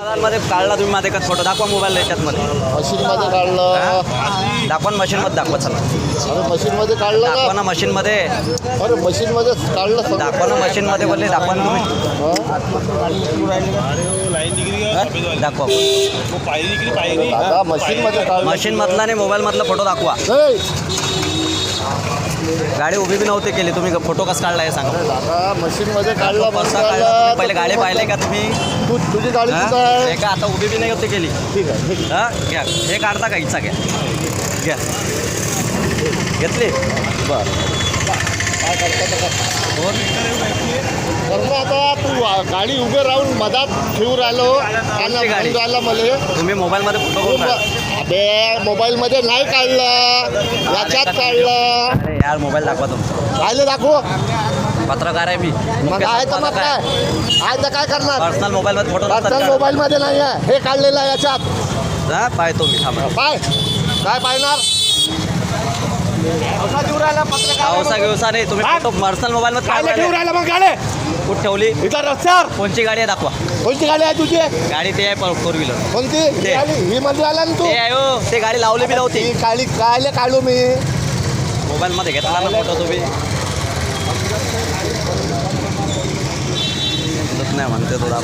मध्ये काढला तुम्ही माझे का फोटो दाखवा मोबाईल याच्यात मध्ये. मशीनमध्ये काढलं? दाखवा ना मशीन मध्ये दाखवा चला. अरे मशीनमध्ये काढलं दाखवा का ना मशीन मध्ये अरे मशीनमध्ये काढलं सगळं. दाखवा ना मशीन मध्ये बोलले दाखवा ना तुम्ही. हा? दाखवा. दादा मशीनमध्ये काढलं. मशीन मधला आणि मोबाईल मधला फोटो दाखवा. नाही गाडी उभी बी नव्हती केली. तुम्ही फोटो कसं काढला हे सांगा. दादा मशीनमध्ये काढलं कसा काढला? पहिले गाडी पाहिले का तुम्ही? तू तुझी गाडी हा? कुठं आहे? हे का आता उभी बी नाही होती केली? ठीक आहे ठीक हा? घ्या. हे काढता का इच्छा घ्या? घ्या. घेतली? आहे बरं. काय करता तर कर. दोन तर मग आता तू वा- गाडी उभे राहून मधात ठेवून राहिलो. आणि गाडी? राहिला मला. तुम्ही मोबाईलमध्ये फोटो करून अबे मोबाईलमध्ये नाही काढलं. याच्यात काढलं. अरे यार मोबाईल दाखवा तुमचा. राहिले दाखवू? पत्रकार आहे मी. मग आहे तर मग काय? आहे तर काय करणार? पर्सनल मोबाईलमध्ये फोटो पर्सनल मोबाईलमध्ये नाही आहे. हे काढलेलं आहे याच्यात. पाहतो मी थांबा पाय. काय पाहणार व्यवसा व्यवसा नाही तुम्ही फोटो पर्सनल मोबाईलमध्ये काय काय ठेवून राहिला मग गाडी कुठे ठेवली? इथं रस्त्यावर. कोणची गाडी आहे दाखवा. कोणती गाडी आहे तुझी? गाडी ते आहे फोर व्हीलर. कोणती? ते. गाडी ही मध्ये आला ना तू? ते आहे हो ते गाडी लावली बी नव्हती. गाडी कायले काढू मी? मोबाईलमध्ये घेतला ना फोटो तुम्ही. नाही म्हणते तुला